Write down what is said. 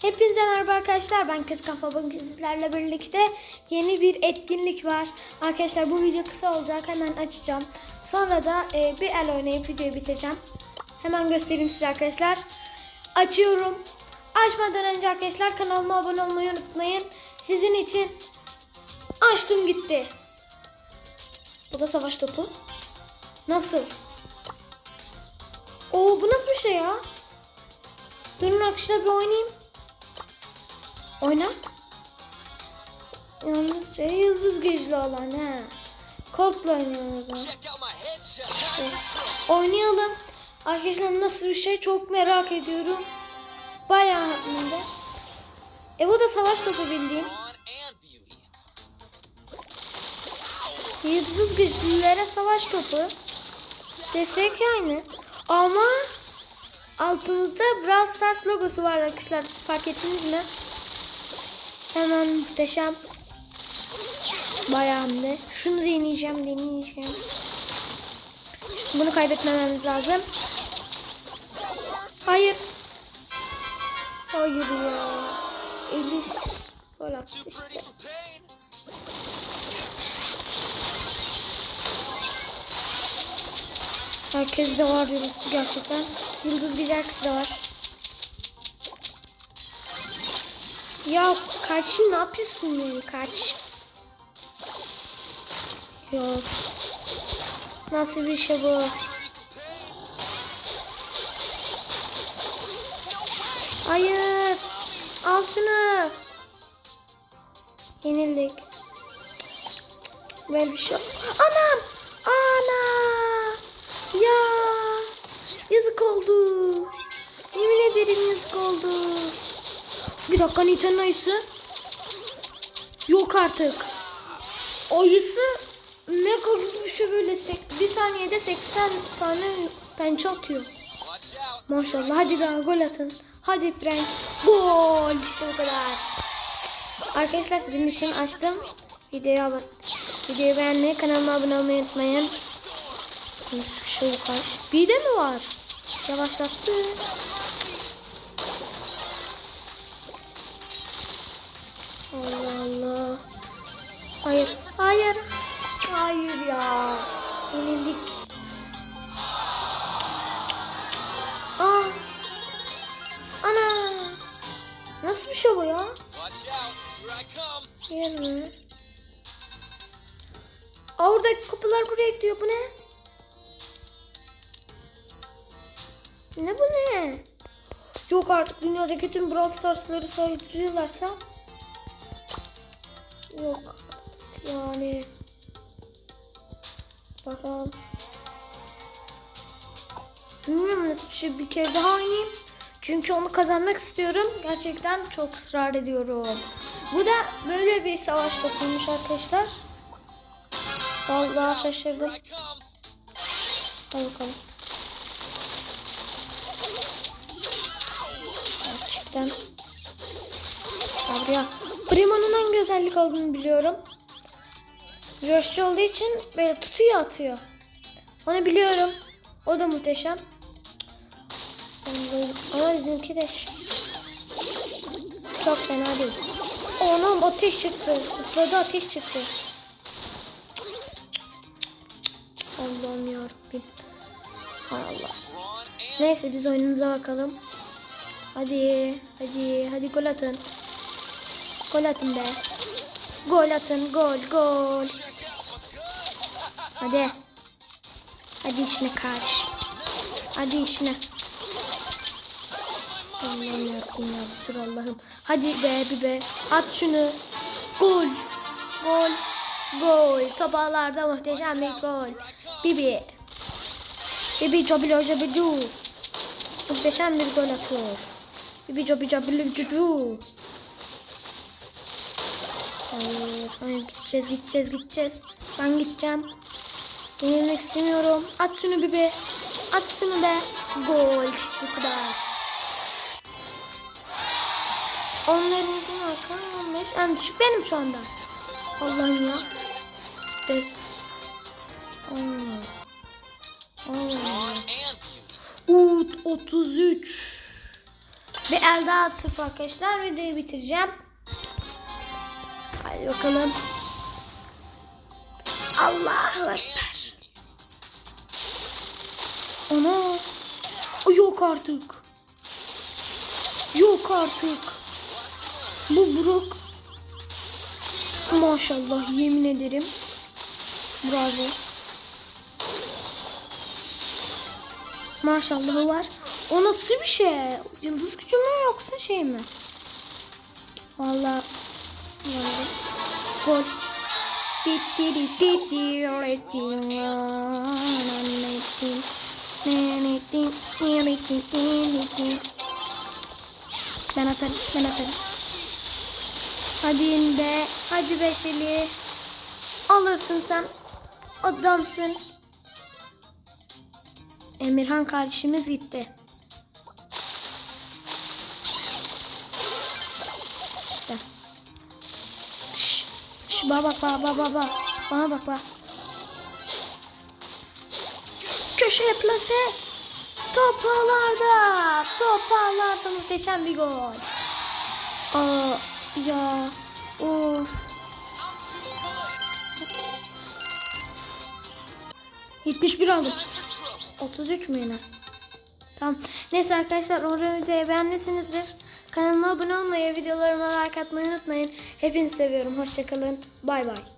Hepinize merhaba arkadaşlar. Ben Kız Kafa bugün sizlerle birlikte yeni bir etkinlik var. Arkadaşlar bu video kısa olacak. Hemen açacağım. Sonra da e, bir el oynayıp videoyu bitireceğim. Hemen göstereyim size arkadaşlar. Açıyorum. Açmadan önce arkadaşlar kanalıma abone olmayı unutmayın. Sizin için açtım gitti. Bu da savaş topu. Nasıl? Oo bu nasıl bir şey ya? Durun arkadaşlar bir oynayayım. Oyna. Yalnızca yıldız güçlü olan ha. Cold'la oynuyoruz o zaman. Evet. Oynayalım. Arkadaşlar nasıl bir şey çok merak ediyorum. Bayağı hakkında. E bu da savaş topu bildiğin. Yıldız güçlülere savaş topu. Desek aynı. Ama altımızda Brawl Stars logosu var arkadaşlar. Fark ettiniz mi? Hemen muhteşem. Bayağı hem de. Şunu deneyeceğim, deneyeceğim. Bunu kaybetmememiz lazım. Hayır. Hayır ya. Elis. Gol attı işte. Herkes de var gerçekten. Yıldız kız da var. Ya kardeşim ne yapıyorsun yani kardeşim? Yok. Nasıl bir şey bu? Hayır. Al şunu. Yenildik. Böyle bir şey. Anam. Ana. Ya. Yazık oldu. Yemin ederim yazık oldu. Bir dakika Nintendo ayısı. Yok artık. Ayısı kadar bir şey böyle bir saniyede 80 tane pençe atıyor. Maşallah hadi daha gol atın. Hadi Frank. Gol işte bu kadar. Arkadaşlar sizin için açtım. Videoyu, abone, videoyu beğenmeyi, kanalıma abone olmayı unutmayın. Nasıl bir şey bu? Bir de mi var? Yavaşlattı. Nasıl bir bu ya? Watch out. Here I come. Yer mi? Aa oradaki kapılar buraya gidiyor. Bu ne? Ne bu ne? Yok artık dünyadaki tüm Brawl Stars'ları saydırıyorlarsa. Yok artık yani. Bakalım. Bilmiyorum nasıl bir şey bir kere daha oynayayım. Çünkü onu kazanmak istiyorum. Gerçekten çok ısrar ediyorum. Bu da böyle bir savaş topuymuş arkadaşlar. Vallahi şaşırdım. Hadi bakalım. Gerçekten. Buraya. Primo'nun hangi özellik olduğunu biliyorum. Coşçu olduğu için böyle tutuyor atıyor. Onu biliyorum. O da muhteşem. Ama bizimki de çok fena değil. Onun ateş çıktı. Zıpladı ateş çıktı. Allah'ım yarabbim. Hay Allah. Neyse biz oyunumuza bakalım. Hadi, hadi, hadi gol atın. Gol atın be. Gol atın, gol, gol. Hadi. Hadi işine karşı. Hadi işine. Allah'ım yarabbim ya Allah'ım. Hadi be bir be. At şunu. Gol. Gol. Gol. Top ağlarda muhteşem bir gol. Bibi. Bibi Jobilo Jobilu. Muhteşem bir gol atıyor. Bibi Jobi Jobilu Cucu. Hayır, hayır gideceğiz gideceğiz gideceğiz. Ben gideceğim. Yenilmek istemiyorum. At şunu Bibi. At şunu be. Gol işte bu kadar. Onların arka 15. En düşük benim şu anda. Allah'ım ya. Des. Allah. Allah. Ron and beauty. Ut 33. Bir el daha atıp arkadaşlar videoyu bitireceğim. Hadi bakalım. Allahu Ekber. Ana. Yok artık. Yok artık. Bu Brook. Maşallah yemin ederim. Bravo. Maşallahı var. O nasıl bir şey? Yıldız gücü mü yoksa şey mi? Vallahi. Gol. Ben atarım, ben atarım. Hadi in be, hadi beşili. Alırsın sen. Adamsın. Emirhan kardeşimiz gitti. İşte. Şş, şş, bana bak, bana bak, bana bak. Bana bak, bak. Köşeye plase. Top ağlarda. Top ağlarda muhteşem bir gol. Aa, ya. Of. 71 aldım. 33 mü yine? Tamam. Neyse arkadaşlar umarım videoyu beğenmişsinizdir. Kanalıma abone olmayı, videolarıma like atmayı unutmayın. Hepinizi seviyorum. Hoşçakalın. Bay bay.